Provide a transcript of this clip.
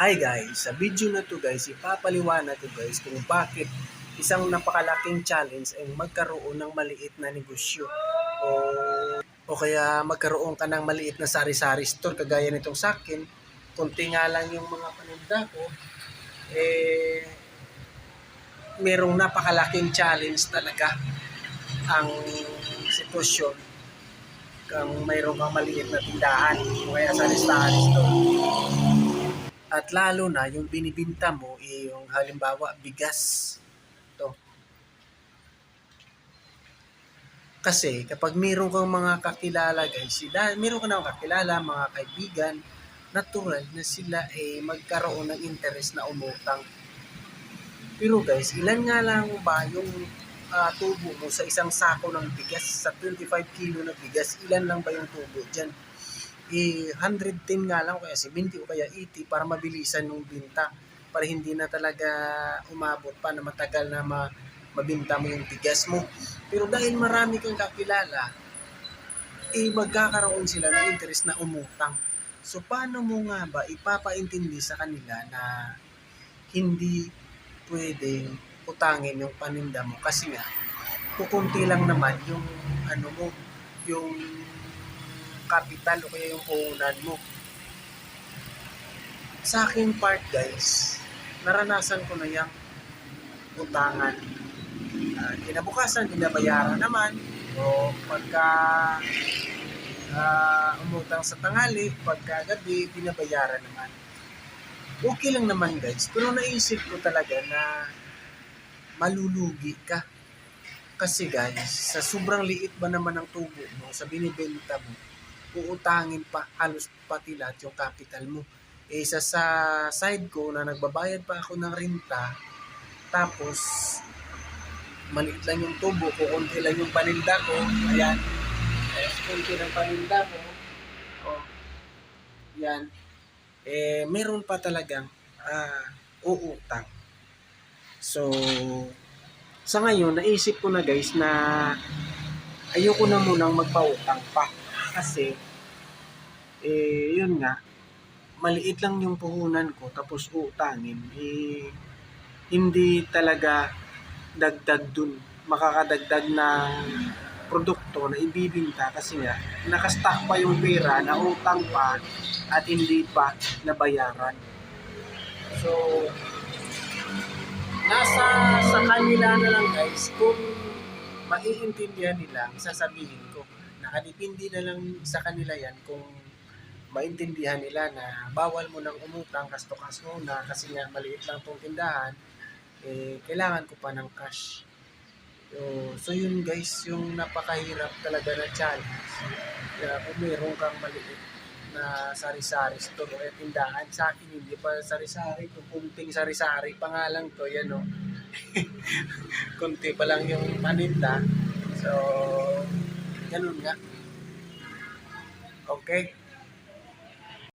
Hi guys, sa video na to guys, ipapaliwanag ko guys kung bakit isang napakalaking challenge ay magkaroon ng maliit na negosyo. O, o kaya magkaroon ka ng maliit na sari-sari store kagaya nitong sa akin. Kunti nga lang yung mga paninda ko. Eh merong napakalaking challenge talaga ang sitwasyon kung mayroon kang maliit na tindahan o kaya sari-sari store at lalo na yung binibinta mo, eh, yung halimbawa bigas. To. Kasi kapag meron kang mga kakilala guys, sila, meron ka na kakilala, mga kaibigan, natural na sila eh magkaroon ng interest na umutang. Pero guys, ilan nga lang ba yung ah, tubo mo sa isang sako ng bigas, sa 25 kilo na bigas, ilan lang ba yung tubo dyan? Eh, 110 nga lang o kaya 70 o kaya 80 para mabilisan yung binta para hindi na talaga umabot pa na matagal na ma mabinta mo yung bigas mo. Pero dahil marami kang kakilala, eh magkakaroon sila ng interest na umutang. So paano mo nga ba ipapaintindi sa kanila na hindi pwedeng utangin yung paninda mo kasi nga kukunti lang naman yung ano mo, yung capital o kaya yung puhunan mo. Sa aking part guys, naranasan ko na yung utangan. Uh, kinabukasan, binabayaran naman. O pagka uh, umutang sa tangali, pagka gabi, binabayaran naman. Okay lang naman guys, pero naisip ko talaga na malulugi ka. Kasi guys, sa sobrang liit ba naman ng tubo mo, sa binibenta mo, uutangin pa halos pati lahat yung capital mo. Eh, isa sa side ko na nagbabayad pa ako ng renta, tapos maliit lang yung tubo ko, lang yung paninda ko, ayan, eh, konti ng paninda ko, oh, yan, eh, meron pa talagang ah, uutang. So, sa ngayon, naisip ko na guys na ayoko na munang magpautang pa. Kasi eh yun nga. Maliit lang yung puhunan ko tapos utangin eh hindi talaga dagdag dun. Makakadagdag ng produkto na ibibinta kasi nga nakastock pa yung pera na utang pa at hindi pa nabayaran. So nasa sa kanila na lang guys kung maiintindihan nila sasabihin ko nakadepende na lang sa kanila yan kung maintindihan nila na bawal mo nang umutang kasto-kas muna kasi nga maliit lang tong tindahan eh kailangan ko pa ng cash so, so yun guys yung napakahirap talaga na challenge kaya kung meron kang maliit na sari-sari store o tindahan sa akin hindi pa sari-sari kung kunting sari-sari pa nga lang to yan o kunti pa lang yung paninda so ganun nga. Okay?